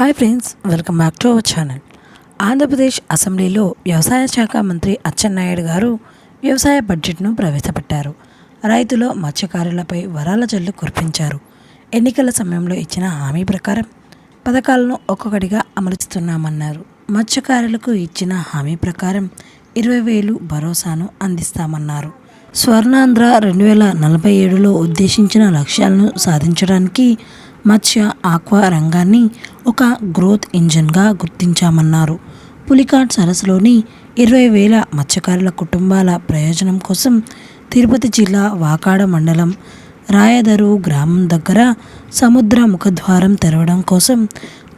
Hi friends welcome back to our channel. Andhra Pradesh అసెంబ్లీలో వ్యవసాయ శాఖ మంత్రి అచ్చెన్నాయుడు గారు వ్యవసాయ బడ్జెట్ను ప్రవేశపెట్టారు. రైతులు మత్స్యకారులపై వరాల జల్లు కురిపించారు. ఎన్నికల సమయంలో ఇచ్చిన హామీ ప్రకారం పథకాలను ఒక్కొక్కటిగా అమలుస్తున్నామన్నారు మత్స్యకారులకు ఇచ్చిన హామీ ప్రకారం ఇరవై వేలు భరోసాను అందిస్తామన్నారు. స్వర్ణాంధ్ర రెండు వేల నలభై ఏడులో ఉద్దేశించిన లక్ష్యాలను సాధించడానికి మత్స్య ఆక్వా రంగాన్ని ఒక గ్రోత్ ఇంజిన్గా గుర్తించామన్నారు. పులికాట్ సరస్సులోని ఇరవై వేల మత్స్యకారుల కుటుంబాల ప్రయోజనం కోసం తిరుపతి జిల్లా వాకాడ మండలం రాయదరు గ్రామం దగ్గర సముద్ర ముఖద్వారం తెరవడం కోసం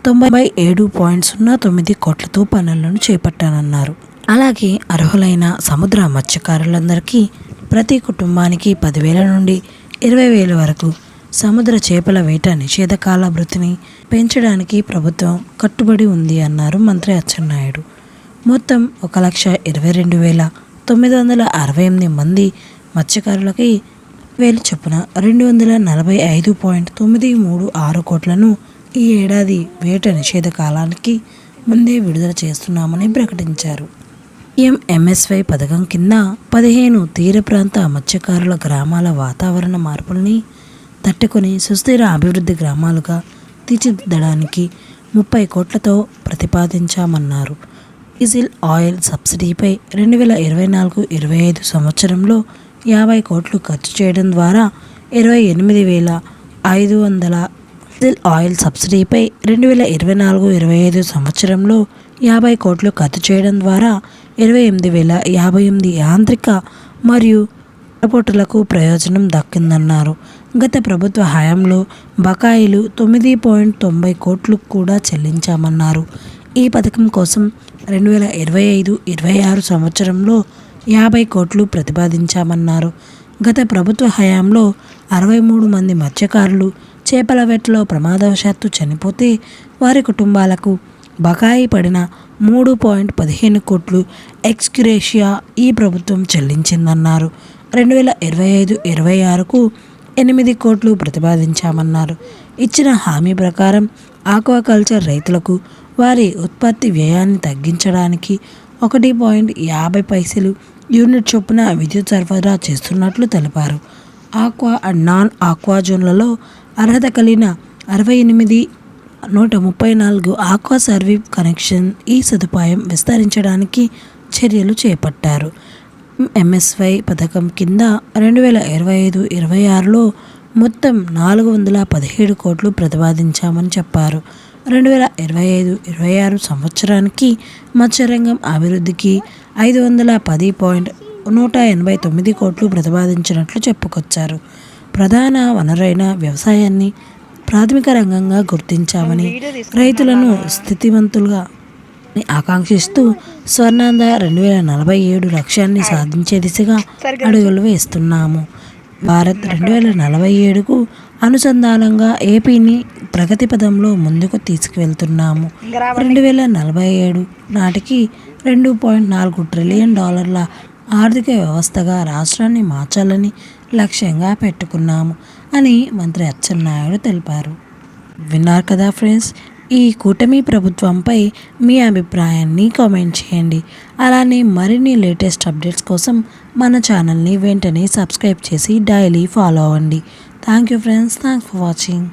తొంభై ఏడు పాయింట్ సున్నా తొమ్మిది కోట్లతో పనులను చేపట్టానన్నారు. అలాగే అర్హులైన సముద్ర మత్స్యకారులందరికీ ప్రతి కుటుంబానికి పదివేల నుండి ఇరవై వేల వరకు సముద్ర చేపల వేట నిషేధకాల వృత్తిని పెంచడానికి ప్రభుత్వం కట్టుబడి ఉంది అన్నారు మంత్రి అచ్చెన్నాయుడు. మొత్తం ఒక లక్ష ఇరవై రెండు వేల తొమ్మిది వందల అరవై ఎనిమిది మంది మత్స్యకారులకి వేలు చొప్పున రెండు వందల నలభై ఐదు పాయింట్ తొమ్మిది మూడు ఆరు కోట్లను ఈ ఏడాది వేట నిషేధ కాలానికి ముందే విడుదల చేస్తున్నామని ప్రకటించారు. ఎంఎంఎస్వై పథకం కింద పదిహేను తీర ప్రాంత మత్స్యకారుల గ్రామాల వాతావరణ మార్పుల్ని తట్టుకొని సుస్థిర అభివృద్ధి గ్రామాలుగా తీర్చిదిద్దడానికి ముప్పై కోట్లతో ప్రతిపాదించామన్నారు. డీజిల్ ఆయిల్ సబ్సిడీపై రెండు వేల ఇరవై నాలుగు ఇరవై ఐదు సంవత్సరంలో యాభై కోట్లు ఖర్చు చేయడం ద్వారా ఇరవై ఎనిమిది వేల ఐదు వందల డీజిల్ ఆయిల్ సబ్సిడీపై రెండు వేల ఇరవై నాలుగు ఇరవై ఐదు సంవత్సరంలో యాభై కోట్లు ఖర్చు చేయడం ద్వారా ఇరవై ఎనిమిది వేల యాభై ఎనిమిది యాంత్రిక మరియు ఎయిర్పోర్టులకు ప్రయోజనం దక్కిందన్నారు. గత ప్రభుత్వ హయాంలో బకాయిలు తొమ్మిది పాయింట్ తొంభై కోట్లు కూడా చెల్లించామన్నారు. ఈ పథకం కోసం రెండు వేల ఇరవై ఐదు ఇరవై ఆరు సంవత్సరంలో యాభై కోట్లు ప్రతిపాదించామన్నారు. గత ప్రభుత్వ హయాంలో అరవై మూడు మంది మత్స్యకారులు చేపల వేటలో ప్రమాదవశాత్తు చనిపోతే వారి కుటుంబాలకు బకాయి పడిన మూడు పాయింట్ పదిహేను కోట్లు ఎక్స్క్రేషియా ఈ ప్రభుత్వం చెల్లించిందన్నారు. రెండు వేల ఇరవై ఐదు ఇరవై ఆరుకు ఎనిమిది కోట్లు ప్రతిపాదించామన్నారు. ఇచ్చిన హామీ ప్రకారం ఆక్వాకల్చర్ రైతులకు వారి ఉత్పత్తి వ్యయాన్ని తగ్గించడానికి ఒకటి పాయింట్ యాభై పైసలు యూనిట్ చొప్పున విద్యుత్ సరఫరా చేస్తున్నట్లు తెలిపారు. ఆక్వా అండ్ నాన్ ఆక్వా జోన్లలో అర్హత కలిగిన అరవై ఎనిమిది నూట ముప్పై నాలుగు ఆక్వా సర్వీ కనెక్షన్ ఈ సదుపాయం విస్తరించడానికి చర్యలు చేపట్టారు. ఎంఎస్వై పథకం కింద రెండు వేల ఇరవై ఐదు ఇరవై ఆరులో మొత్తం నాలుగు వందల పదిహేడు కోట్లు ప్రతిపాదించామని చెప్పారు. రెండు వేల ఇరవై ఐదు ఇరవై ఆరు సంవత్సరానికి మత్స్యరంగం అభివృద్ధికి ఐదు వందల పది పాయింట్ నూట ఎనభై తొమ్మిది కోట్లు ప్రతిపాదించినట్లు చెప్పుకొచ్చారు. ప్రధాన వనరైన వ్యవసాయాన్ని ప్రాథమిక రంగంగా గుర్తించామని రైతులను స్థితివంతులుగా ఆకాంక్షిస్తూ స్వర్ణాంద రెండు వేల నలభై ఏడు లక్ష్యాన్ని సాధించే దిశగా అడుగులు వేస్తున్నాము. భారత్ రెండు వేల నలభై ఏడుకు అనుసంధానంగా ఏపీని ప్రగతి పదంలో ముందుకు తీసుకువెళ్తున్నాము. రెండు వేల నలభై ఏడు నాటికి రెండు పాయింట్ నాలుగు ట్రిలియన్ డాలర్ల ఆర్థిక వ్యవస్థగా రాష్ట్రాన్ని మార్చాలని లక్ష్యంగా పెట్టుకున్నాము అని మంత్రి అచ్చెన్నాయుడు తెలిపారు. విన్నారు కదా ఫ్రెండ్స్ ఈ కూటమి ప్రభుత్వంపై మీ అభిప్రాయాన్ని కామెంట్ చేయండి. అలానే మరిన్ని లేటెస్ట్ అప్డేట్స్ కోసం మన ఛానల్ని వెంటనే సబ్స్క్రైబ్ చేసి డైలీ ఫాలో అవ్వండి. Thank you friends. Thanks for watching.